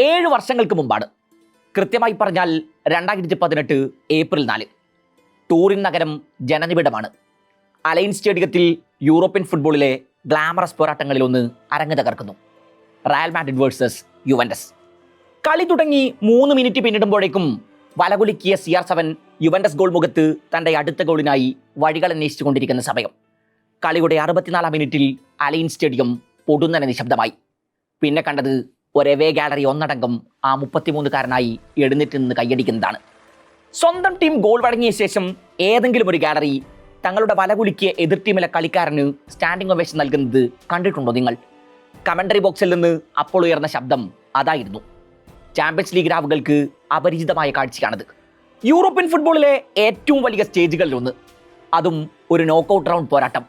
ഏഴ് വർഷങ്ങൾക്ക് മുമ്പാണ്. കൃത്യമായി പറഞ്ഞാൽ രണ്ടായിരത്തി പതിനെട്ട് ഏപ്രിൽ നാല്. ടൂറിൻ നഗരം ജനനിബിഡമാണ്. അലൈൻ സ്റ്റേഡിയത്തിൽ യൂറോപ്യൻ ഫുട്ബോളിലെ ഗ്ലാമറസ് പോരാട്ടങ്ങളിലൊന്ന് അരങ്ങ് തകർക്കുന്നു. Real Madrid versus Juventus. കളി തുടങ്ങി മൂന്ന് മിനിറ്റ് പിന്നിടുമ്പോഴേക്കും വലകുലുക്കിയ C R seven Juventus goal മുഖത്ത് തന്റെ അടുത്ത ഗോളിനായി വഴികൾ അന്വേഷിച്ചുകൊണ്ടിരിക്കുന്ന സമയം. കളിയുടെ അറുപത്തിനാലാം മിനിറ്റിൽ അലൈൻ സ്റ്റേഡിയം പൊടുന്നനെ നിശബ്ദമായി. പിന്നെ കണ്ടത് ഒരേവേ ഗാലറി ഒന്നടങ്കം ആ മുപ്പത്തിമൂന്നുകാരനായി എഴുന്നേറ്റ് നിന്ന് കൈയടിക്കുന്നതാണ്. സ്വന്തം ടീം ഗോൾ വഴങ്ങിയ ശേഷം ഏതെങ്കിലും ഒരു ഗാലറി തങ്ങളുടെ വലകുലിക്ക് എതിർ ടീമിലെ കളിക്കാരന് സ്റ്റാൻഡിംഗ് ഒവേഷൻ നൽകുന്നത് കണ്ടിട്ടുണ്ടോ നിങ്ങൾ? കമന്ററി ബോക്സിൽ നിന്ന് അപ്പോൾ ഉയർന്ന ശബ്ദം അതായിരുന്നു. ചാമ്പ്യൻസ് ലീഗ് രാവുകൾക്ക് അപരിചിതമായ കാഴ്ചയാണത്. യൂറോപ്യൻ ഫുട്ബോളിലെ ഏറ്റവും വലിയ സ്റ്റേജുകളിലൊന്ന് അതും ഒരു നോക്കൗട്ട് റൗണ്ട് പോരാട്ടം.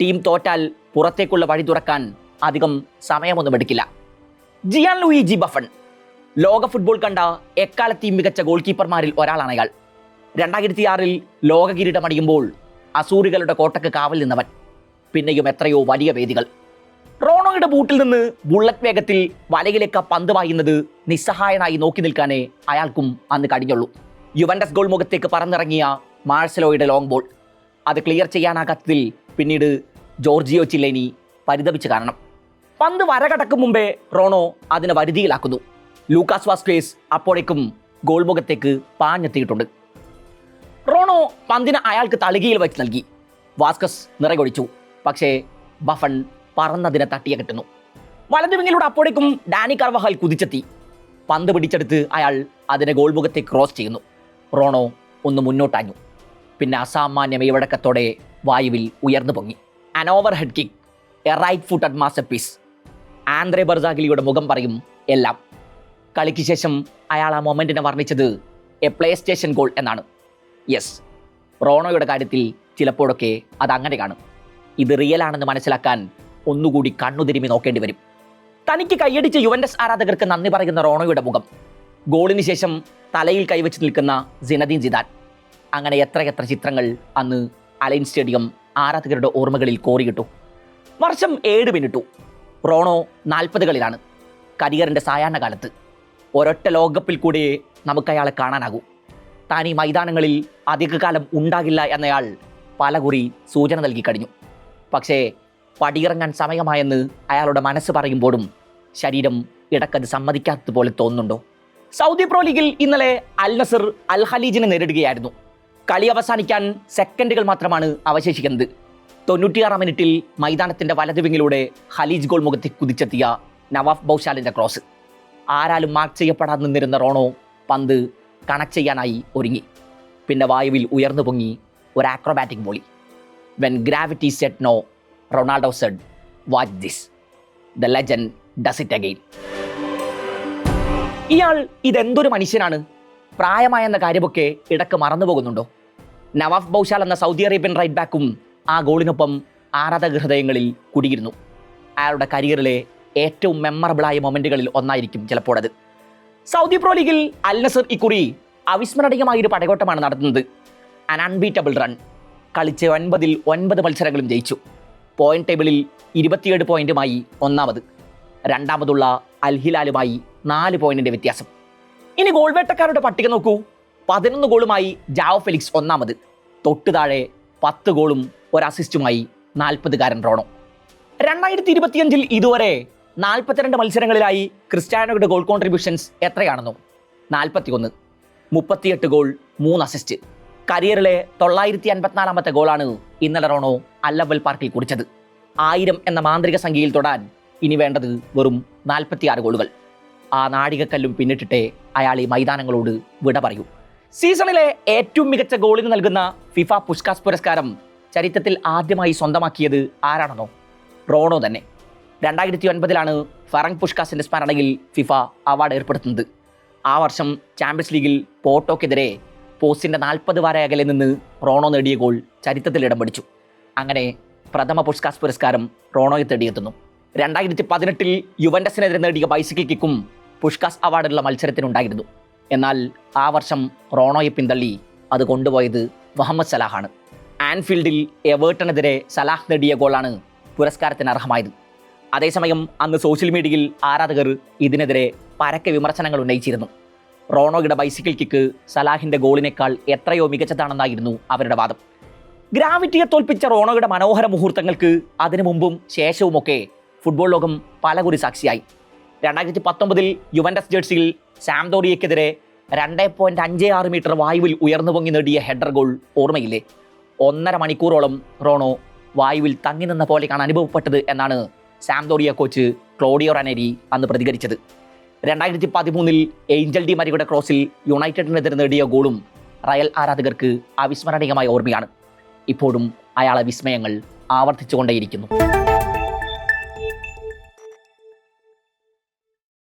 ടീം തോറ്റാൽ പുറത്തേക്കുള്ള വഴി തുറക്കാൻ അധികം സമയമൊന്നും എടുക്കില്ല. ജിയാൻ ലൂയി ജി ബഫൺ ലോക ഫുട്ബോൾ കണ്ട എക്കാലത്തെയും മികച്ച ഗോൾ കീപ്പർമാരിൽ ഒരാളാണ് അയാൾ. രണ്ടായിരത്തി ആറിൽ ലോക കിരീടമടിയുമ്പോൾ അസൂറികളുടെ കോട്ടക്ക് കാവൽ നിന്നവൻ. പിന്നെയും എത്രയോ വലിയ വേദികൾ. റോണോയുടെ ബൂട്ടിൽ നിന്ന് ബുള്ളറ്റ് വേഗത്തിൽ വലയിലേക്ക് പന്ത് വായുന്നത് നിസ്സഹായനായി നോക്കി നിൽക്കാനേ അയാൾക്കും അന്ന് കഴിഞ്ഞുള്ളൂ. യുവൻഡസ് ഗോൾ മുഖത്തേക്ക് പറന്നിറങ്ങിയ മാഴ്സലോയുടെ ലോങ് ബോൾ അത് ക്ലിയർ ചെയ്യാനാകാത്തതിൽ പിന്നീട് ജോർജിയോ ചില്ലേനി പരിതപിച്ച് കാരണം. പന്ത് വരകടക്കും മുമ്പേ റോണോ അതിനെ വരുതിയിലാക്കുന്നു. ലൂക്കാസ് വാസ്ക്വേസ് അപ്പോഴേക്കും ഗോൾമുഖത്തേക്ക് പാഞ്ഞെത്തിയിട്ടുണ്ട്. റോണോ പന്തിന് അയാൾക്ക് തളികയിൽ വെച്ച് നൽകി. വാസ്കസ് നിറകൊഴിച്ചു. പക്ഷേ ബഫൺ പറന്നതിനെ തട്ടിയ കിട്ടുന്നു. വലതുവിങ്ങിലൂടെ അപ്പോഴേക്കും ഡാനി കർവഹാൽ കുതിച്ചെത്തി. പന്ത് പിടിച്ചെടുത്ത് അയാൾ അതിനെ ഗോൾ മുഖത്തേക്ക് ക്രോസ് ചെയ്യുന്നു. റോണോ ഒന്ന് മുന്നോട്ടാഞ്ഞു. പിന്നെ അസാമാന്യ മെയ്വഴക്കത്തോടെ വായുവിൽ ഉയർന്നു പൊങ്ങി. An overhead kick a right footed masterpiece Andrea ബർസാഗിലിയുടെ മുഖം പറയും എല്ലാം. കളിക്ക് ശേഷം അയാൾ ആ മൊമെന്റിനെ വർണിച്ചത് എ പ്ലേ സ്റ്റേഷൻ ഗോൾ എന്നാണ്. യെസ് റോണോയുടെ കാര്യത്തിൽ ചിലപ്പോഴൊക്കെ അത് അങ്ങനെ കാണും. ഇത് റിയൽ ആണെന്ന് മനസ്സിലാക്കാൻ ഒന്നുകൂടി കണ്ണുതിരുമി നോക്കേണ്ടി വരും. തനിക്ക് കൈയടിച്ച യുവൻഡസ് ആരാധകർക്ക് നന്ദി പറയുന്ന റോണോയുടെ മുഖം. ഗോളിന് ശേഷം തലയിൽ കൈവച്ച് നിൽക്കുന്ന സിനദീൻ ജിദാൻ അങ്ങനെ എത്രയെത്ര ചിത്രങ്ങൾ അന്ന് അലൈൻ സ്റ്റേഡിയം ആരാധകരുടെ ഓർമ്മകളിൽ കോറിയിട്ടു വർഷം ഏഴ് മിനിറ്റു റോണോ നാൽപ്പതുകളിലാണ്. കരിയറിന്റെ സായാഹ്ന കാലത്ത്. ഒരൊറ്റ ലോകകപ്പിൽ കൂടിയേ നമുക്ക് അയാളെ കാണാനാകൂ. താൻ ഈ മൈതാനങ്ങളിൽ അധികകാലം ഉണ്ടാകില്ല എന്നയാൾ പലകുറി സൂചന നൽകി കഴിഞ്ഞു. പക്ഷേ പടിയിറങ്ങാൻ സമയമായെന്ന് അയാളുടെ മനസ്സ് പറയുമ്പോഴും ശരീരം ഇടക്കത് സമ്മതിക്കാത്തതുപോലെ തോന്നുന്നുണ്ടോ? സൗദി പ്രോ ലീഗിൽ ഇന്നലെ അൽ നസർ അൽ ഹലീജിനെ നേരിടുകയായിരുന്നു. കളി അവസാനിക്കാൻ സെക്കൻഡുകൾ മാത്രമാണ് അവശേഷിക്കുന്നത്. തൊണ്ണൂറ്റിയാറാം മിനിറ്റിൽ മൈതാനത്തിന്റെ വലതുവിങ്ങിലൂടെ ഹലീജ് ഗോൾ മുഖത്തിൽ കുതിച്ചെത്തിയ നവാഫ് ബൗഷാലിന്റെ ക്രോസ്. ആരാലും മാർക്ക് ചെയ്യപ്പെടാതെ നിന്നിരുന്ന റോണോ പന്ത് കണക്ട് ചെയ്യാനായി ഒരുങ്ങി. പിന്നെ വായുവിൽ ഉയർന്നു പൊങ്ങി ഒരു acrobatic volley when gravity said no Ronaldo said watch this the legend does it again ഇയാൾ ഇതെന്തൊരു മനുഷ്യനാണ്? പ്രായമായെന്ന കാര്യമൊക്കെ ഇടയ്ക്ക് മറന്നു പോകുന്നുണ്ടോ നവാഫ് ബൗഷാൽ എന്ന സൗദി അറേബ്യൻ റൈറ്റ് ബാക്കും ആ ഗോളിനൊപ്പം ആരാധക ഹൃദയങ്ങളിൽ കുടിയിരുന്നു. അയാളുടെ കരിയറിലെ ഏറ്റവും മെമ്മറബിളായ മൊമെന്റുകളിൽ ഒന്നായിരിക്കും ചിലപ്പോൾ അത്. സൗദി പ്രോ ലീഗിൽ അൽ നസർ ഇക്കുറി അവിസ്മരണീയമായ ഒരു പടകോട്ടമാണ് നടത്തുന്നത്. അൻ അൺബീറ്റബിൾ റൺ കളിച്ച് ഒൻപതിൽ ഒൻപത് മത്സരങ്ങളും ജയിച്ചു. പോയിന്റ് ടേബിളിൽ ഇരുപത്തിയേഴ് പോയിന്റുമായി ഒന്നാമത്. രണ്ടാമതുള്ള അൽഹിലാലുമായി നാല് പോയിന്റിന്റെ വ്യത്യാസം. ഇനി ഗോൾ വേട്ടക്കാരുടെ പട്ടിക നോക്കൂ. പതിനൊന്ന് ഗോളുമായി ജാവോ ഫെലിക്സ് ഒന്നാമത്. തൊട്ടു താഴെ പത്ത് ഗോളും ഒരു അസിസ്റ്റുമായി നാൽപ്പതുകാരൻ റോണോ. രണ്ടായിരത്തി ഇരുപത്തിയഞ്ചിൽ ഇതുവരെ നാൽപ്പത്തിരണ്ട് മത്സരങ്ങളിലായി ക്രിസ്ത്യാനോയുടെ ഗോൾ കോൺട്രിബ്യൂഷൻസ് എത്രയാണെന്നോ. നാൽപ്പത്തിയൊന്ന് മുപ്പത്തിയെട്ട് ഗോൾ മൂന്ന് അസിസ്റ്റ് കരിയറിലെ തൊള്ളായിരത്തി അൻപത്തിനാലാമത്തെ ഗോളാണ് ഇന്നലെ റോണോ അല്ലവൽ പാർക്കിൽ കുറിച്ചത്. ആയിരം എന്ന മാന്ത്രിക സംഖ്യയിൽ തൊടാൻ ഇനി വേണ്ടത് വെറും നാൽപ്പത്തിയാറ് ഗോളുകൾ ആ നാഴികക്കല്ലും പിന്നിട്ടിട്ടേ അയാൾ ഈ മൈതാനങ്ങളോട് വിട പറയൂ. സീസണിലെ ഏറ്റവും മികച്ച ഗോളിന് നൽകുന്ന ഫിഫ പുഷ്കാസ് പുരസ്കാരം ചരിത്രത്തിൽ ആദ്യമായി സ്വന്തമാക്കിയത് ആരാണെന്നോ? റോണോ തന്നെ. രണ്ടായിരത്തി ഒൻപതിലാണ് ഫറങ് പുഷ്കാസിന്റെ സ്മരണയിൽ ഫിഫ അവാർഡ് ഏർപ്പെടുത്തുന്നത്. ആ വർഷം ചാമ്പ്യൻസ് ലീഗിൽ പോർട്ടോക്കെതിരെ പോസ്റ്റിന്റെ നാൽപ്പത് വാര അകലെ നിന്ന് റോണോ നേടിയ ഗോൾ ചരിത്രത്തിൽ ഇടം പിടിച്ചു. അങ്ങനെ പ്രഥമ പുഷ്കാസ് പുരസ്കാരം റോണോയെ തേടിയെത്തുന്നു. രണ്ടായിരത്തി പതിനെട്ടിൽ യുവൻഡസിനെതിരെ നേടിയ ബൈസിക്കിൾ കിക്കും പുഷ്കാസ് അവാർഡുള്ള മത്സരത്തിനുണ്ടായിരുന്നു എന്നാൽ ആ വർഷം റോണോയെ പിന്തള്ളി അത് കൊണ്ടുപോയത് മുഹമ്മദ് സലാഹാണ്. ആൻഫീൽഡിൽ എവേർട്ടനെതിരെ സലാഹ് നേടിയ ഗോളാണ് പുരസ്കാരത്തിന് അർഹമായത്. അതേസമയം അന്ന് സോഷ്യൽ മീഡിയയിൽ ആരാധകർ ഇതിനെതിരെ പരക്കെ വിമർശനങ്ങൾ ഉന്നയിച്ചിരുന്നു. റോണോയുടെ ബൈസിക്കിൾ കിക്ക് സലാഹിന്റെ ഗോളിനേക്കാൾ എത്രയോ മികച്ചതാണെന്നായിരുന്നു അവരുടെ വാദം. ഗ്രാവിറ്റിയെ തോൽപ്പിച്ച റോണോയുടെ മനോഹര മുഹൂർത്തങ്ങൾക്ക് അതിനു മുമ്പും ശേഷവുമൊക്കെ ഫുട്ബോൾ ലോകം പലകുറി സാക്ഷിയായി. രണ്ടായിരത്തി പത്തൊമ്പതിൽ യുവൻഡസ് ജേഴ്സിയിൽ സാംതോറിയക്കെതിരെ രണ്ട് പോയിന്റ് അഞ്ച് ആറ് മീറ്റർ വായുവിൽ ഉയർന്നു പൊങ്ങി നേടിയ ഹെഡർ ഗോൾ ഓർമ്മയില്ലേ? ഒന്നര മണിക്കൂറോളം റോണോ വായുവിൽ തങ്ങി നിന്ന പോലെയാണ് അനുഭവപ്പെട്ടത് എന്നാണ് സാംതോറിയ കോച്ച് ക്ലോഡിയോ റനേരി അന്ന് പ്രതികരിച്ചത്. രണ്ടായിരത്തി പതിമൂന്നിൽ ഏഞ്ചൽ ഡി മരിയുടെ ക്രോസിൽ യുണൈറ്റഡിനെതിരെ നേടിയ ഗോളും റയൽ ആരാധകർക്ക് അവിസ്മരണീയമായ ഓർമ്മയാണ്. ഇപ്പോഴും അയാളെ വിസ്മയങ്ങൾ ആവർത്തിച്ചുകൊണ്ടേയിരിക്കുന്നു.